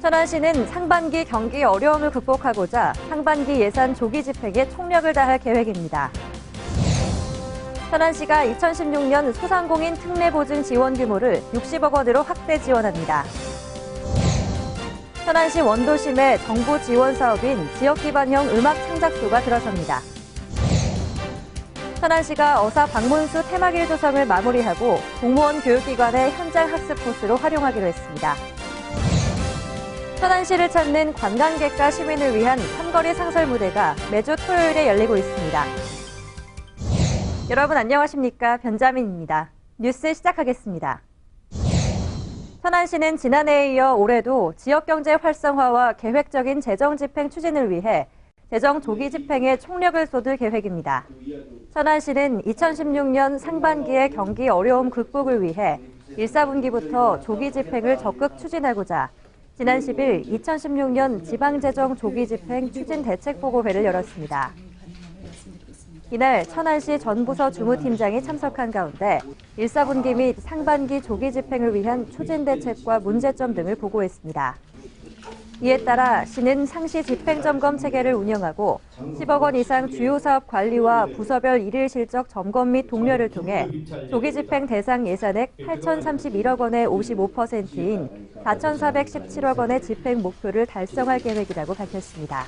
천안시는 상반기 경기 어려움을 극복하고자 상반기 예산 조기 집행에 총력을 다할 계획입니다. 천안시가 2016년 소상공인 특례 보증 지원 규모를 60억 원으로 확대 지원합니다. 천안시 원도심의 정부 지원 사업인 지역 기반형 음악 창작소가 들어섭니다. 천안시가 어사 방문수 테마길 조성을 마무리하고 공무원 교육기관의 현장 학습 코스로 활용하기로 했습니다. 천안시를 찾는 관광객과 시민을 위한 삼거리 상설 무대가 매주 토요일에 열리고 있습니다. 여러분 안녕하십니까? 변자민입니다. 뉴스 시작하겠습니다. 천안시는 지난해에 이어 올해도 지역경제 활성화와 계획적인 재정 집행 추진을 위해 재정 조기 집행에 총력을 쏟을 계획입니다. 천안시는 2016년 상반기의 경기 어려움 극복을 위해 1, 4분기부터 조기 집행을 적극 추진하고자 지난 10일 2016년 지방재정 조기 집행 추진 대책보고회를 열었습니다. 이날 천안시 전부서 주무팀장이 참석한 가운데 1, 4분기 및 상반기 조기 집행을 위한 추진 대책과 문제점 등을 보고했습니다. 이에 따라 시는 상시 집행점검 체계를 운영하고 10억 원 이상 주요 사업 관리와 부서별 일일 실적 점검 및 독려를 통해 조기 집행 대상 예산액 8,031억 원의 55%인 4,417억 원의 집행 목표를 달성할 계획이라고 밝혔습니다.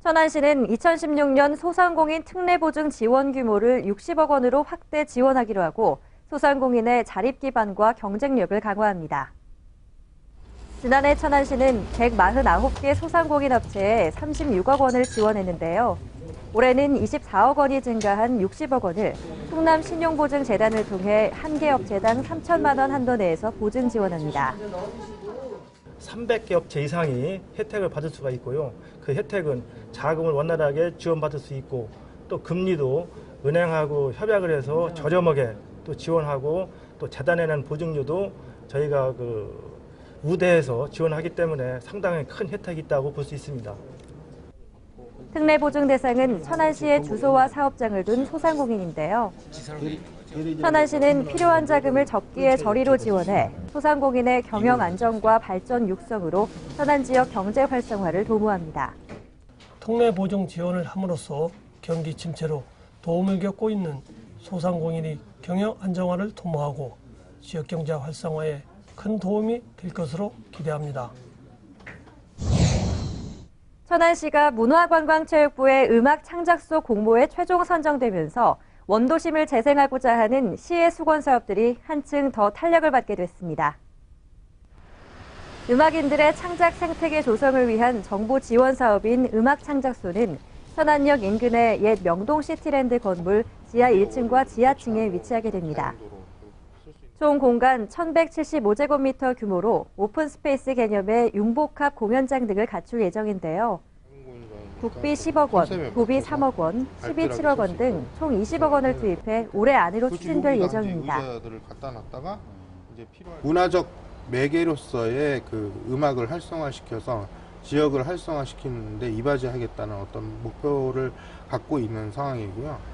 천안시는 2016년 소상공인 특례보증 지원 규모를 60억 원으로 확대 지원하기로 하고 소상공인의 자립 기반과 경쟁력을 강화합니다. 지난해 천안시는 149개 소상공인 업체에 36억 원을 지원했는데요. 올해는 24억 원이 증가한 60억 원을 충남 신용보증재단을 통해 한 개 업체당 3천만 원 한도 내에서 보증 지원합니다. 300개 업체 이상이 혜택을 받을 수가 있고요. 그 혜택은 자금을 원활하게 지원받을 수 있고 또 금리도 은행하고 협약을 해서 저렴하게 또 지원하고 또 재단에 는 보증료도 저희가 그 우대해서 지원하기 때문에 상당히 큰 혜택이 있다고 볼 수 있습니다. 특례 보증 대상은 천안시의 주소와 사업장을 둔 소상공인인데요. 천안시는 필요한 자금을 적기에 저리로 지원해 소상공인의 경영 안정과 발전 육성으로 천안 지역 경제 활성화를 도모합니다. 특례 보증 지원을 함으로써 경기 침체로 도움을 겪고 있는 소상공인이 경영 안정화를 도모하고 지역 경제 활성화에 큰 도움이 될 것으로 기대합니다. 천안시가 문화관광체육부의 음악 창작소 공모에 최종 선정되면서 원도심을 재생하고자 하는 시의 수건 사업들이 한층 더 탄력을 받게 됐습니다. 음악인들의 창작 생태계 조성을 위한 정부 지원 사업인 음악 창작소는 천안역 인근의 옛 명동 시티랜드 건물 지하 1층과 지하층에 위치하게 됩니다. 총 공간 1175제곱미터 규모로 오픈 스페이스 개념의 융복합 공연장 등을 갖출 예정인데요. 국비 10억 원, 도비 3억 원, 12, 7억 원 등 총 20억 원을 투입해 올해 안으로 추진될 예정입니다. 문화적 매개로서의 그 음악을 활성화시켜서 지역을 활성화시키는데 이바지하겠다는 어떤 목표를 갖고 있는 상황이고요.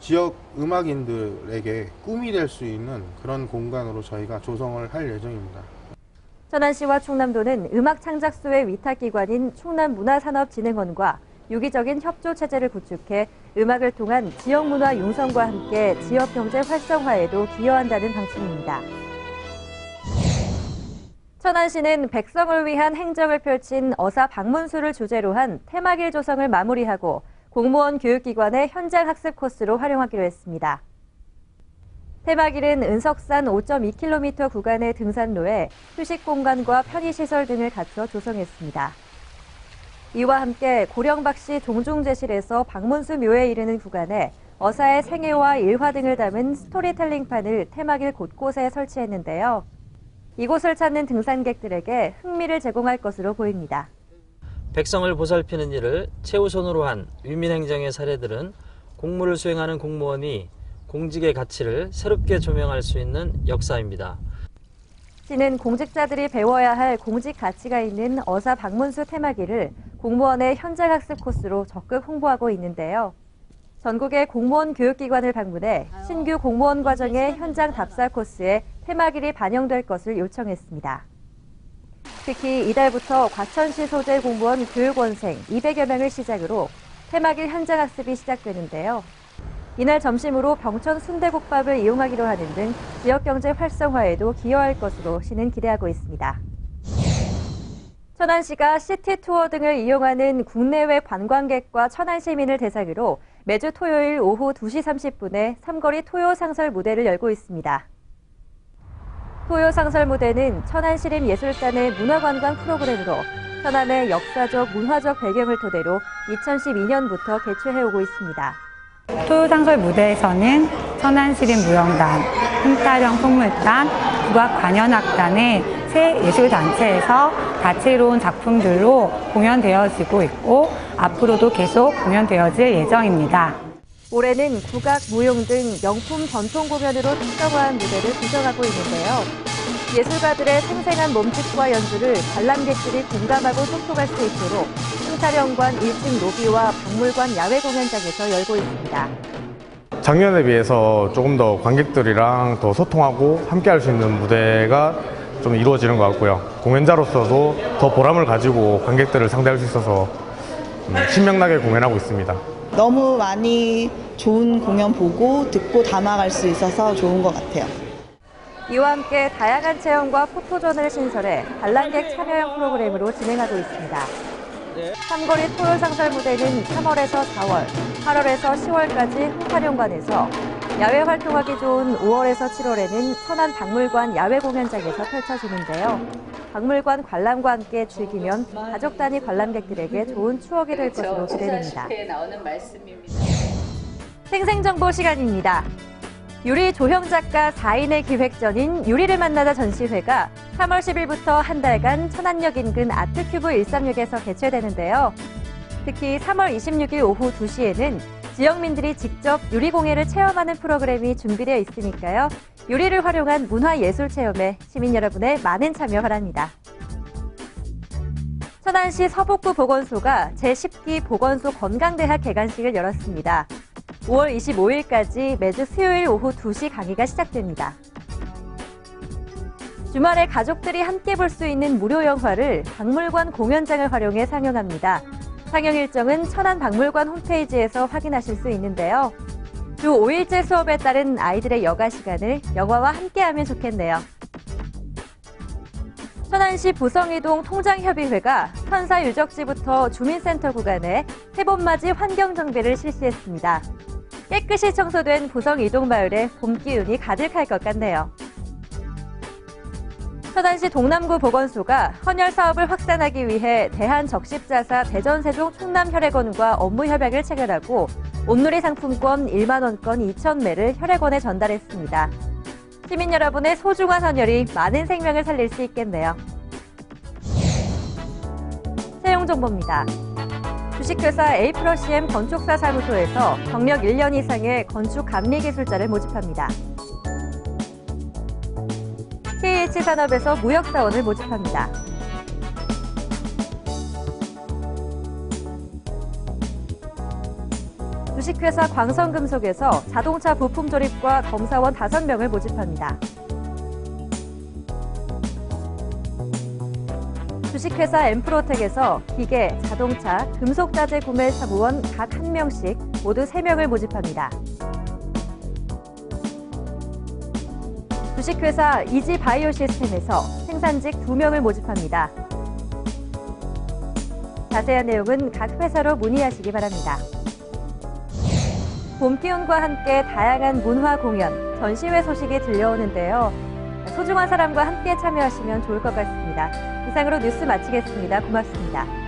지역 음악인들에게 꿈이 될 수 있는 그런 공간으로 저희가 조성을 할 예정입니다. 천안시와 충남도는 음악 창작소의 위탁기관인 충남문화산업진흥원과 유기적인 협조 체제를 구축해 음악을 통한 지역 문화 융성과 함께 지역 경제 활성화에도 기여한다는 방침입니다. 천안시는 백성을 위한 행정을 펼친 어사 방문수를 주제로 한 테마길 조성을 마무리하고 공무원 교육기관의 현장 학습 코스로 활용하기로 했습니다. 테마길은 은석산 5.2km 구간의 등산로에 휴식 공간과 편의시설 등을 갖춰 조성했습니다. 이와 함께 고령박씨 종중제실에서 박문수 묘에 이르는 구간에 어사의 생애와 일화 등을 담은 스토리텔링판을 테마길 곳곳에 설치했는데요. 이곳을 찾는 등산객들에게 흥미를 제공할 것으로 보입니다. 백성을 보살피는 일을 최우선으로 한 위민행정의 사례들은 공무를 수행하는 공무원이 공직의 가치를 새롭게 조명할 수 있는 역사입니다. 시는 공직자들이 배워야 할 공직 가치가 있는 어사 박문수 테마기를 공무원의 현장 학습 코스로 적극 홍보하고 있는데요. 전국의 공무원 교육기관을 방문해 신규 공무원 과정의 현장 답사 코스에 테마길이 반영될 것을 요청했습니다. 특히 이달부터 과천시 소재 공무원 교육원생 200여 명을 시작으로 폐막일 현장 학습이 시작되는데요. 이날 점심으로 병천 순대국밥을 이용하기로 하는 등 지역 경제 활성화에도 기여할 것으로 시는 기대하고 있습니다. 천안시가 시티 투어 등을 이용하는 국내외 관광객과 천안 시민을 대상으로 매주 토요일 오후 2시 30분에 삼거리 토요 상설 무대를 열고 있습니다. 토요 상설 무대는 천안시립예술단의 문화관광 프로그램으로 천안의 역사적 문화적 배경을 토대로 2012년부터 개최해오고 있습니다. 토요상설 무대에서는 천안시립무용단, 흥타령 풍물단, 국악관현악단의 새 예술단체에서 다채로운 작품들로 공연되어지고 있고 앞으로도 계속 공연되어질 예정입니다. 올해는 국악, 무용 등 명품 전통 공연으로 특성화한 무대를 구성하고 있는데요. 예술가들의 생생한 몸짓과 연주를 관람객들이 공감하고 소통할 수 있도록 흥사령관 1층 로비와 박물관 야외 공연장에서 열고 있습니다. 작년에 비해서 조금 더 관객들이랑 더 소통하고 함께 할 수 있는 무대가 좀 이루어지는 것 같고요. 공연자로서도 더 보람을 가지고 관객들을 상대할 수 있어서 음, 신명나게 공연하고 있습니다. 너무 많이 좋은 공연 보고 듣고 담아갈 수 있어서 좋은 것 같아요. 이와 함께 다양한 체험과 포토존을 신설해 관람객 참여형 프로그램으로 진행하고 있습니다. 삼거리 토요상설 무대는 3월에서 4월, 8월에서 10월까지 흥사령관에서 야외 활동하기 좋은 5월에서 7월에는 천안 박물관 야외 공연장에서 펼쳐지는데요. 박물관 관람과 함께 즐기면 가족 단위 관람객들에게 좋은 추억이 될 것으로 기대됩니다. 생생정보 시간입니다. 유리 조형 작가 4인의 기획전인 유리를 만나다 전시회가 3월 10일부터 한 달간 천안역 인근 아트큐브 136에서 개최되는데요. 특히 3월 26일 오후 2시에는 지역민들이 직접 유리공예를 체험하는 프로그램이 준비되어 있으니까요. 유리를 활용한 문화예술 체험에 시민 여러분의 많은 참여 바랍니다. 천안시 서북구 보건소가 제10기 보건소 건강대학 개관식을 열었습니다. 5월 25일까지 매주 수요일 오후 2시 강의가 시작됩니다. 주말에 가족들이 함께 볼 수 있는 무료 영화를 박물관 공연장을 활용해 상영합니다. 상영 일정은 천안박물관 홈페이지에서 확인하실 수 있는데요. 주 5일째 수업에 따른 아이들의 여가 시간을 영화와 함께하면 좋겠네요. 천안시 부성이동 통장협의회가 선사 유적지부터 주민센터 구간에 해봄맞이 환경정비를 실시했습니다. 깨끗이 청소된 부성 이동 마을에 봄 기운이 가득할 것 같네요. 천안시 동남구 보건소가 헌혈 사업을 확산하기 위해 대한적십자사 대전세종 충남혈액원과 업무 협약을 체결하고 온누리 상품권 1만 원권 2천 매를 혈액원에 전달했습니다. 시민 여러분의 소중한 헌혈이 많은 생명을 살릴 수 있겠네요. 채용 정보입니다. 주식회사 A+CM 건축사 사무소에서 경력 1년 이상의 건축 감리 기술자를 모집합니다. KH 산업에서 무역사원을 모집합니다. 주식회사 광성금속에서 자동차 부품 조립과 검사원 5명을 모집합니다. 주식회사 엠프로텍에서 기계, 자동차, 금속자재 구매 사무원 각한 명씩 모두 3명을 모집합니다. 주식회사 이지 바이오 시스템에서 생산직 2명을 모집합니다. 자세한 내용은 각 회사로 문의하시기 바랍니다. 봄 기운과 함께 다양한 문화 공연, 전시회 소식이 들려오는데요. 소중한 사람과 함께 참여하시면 좋을 것 같습니다. 이상으로 뉴스 마치겠습니다. 고맙습니다.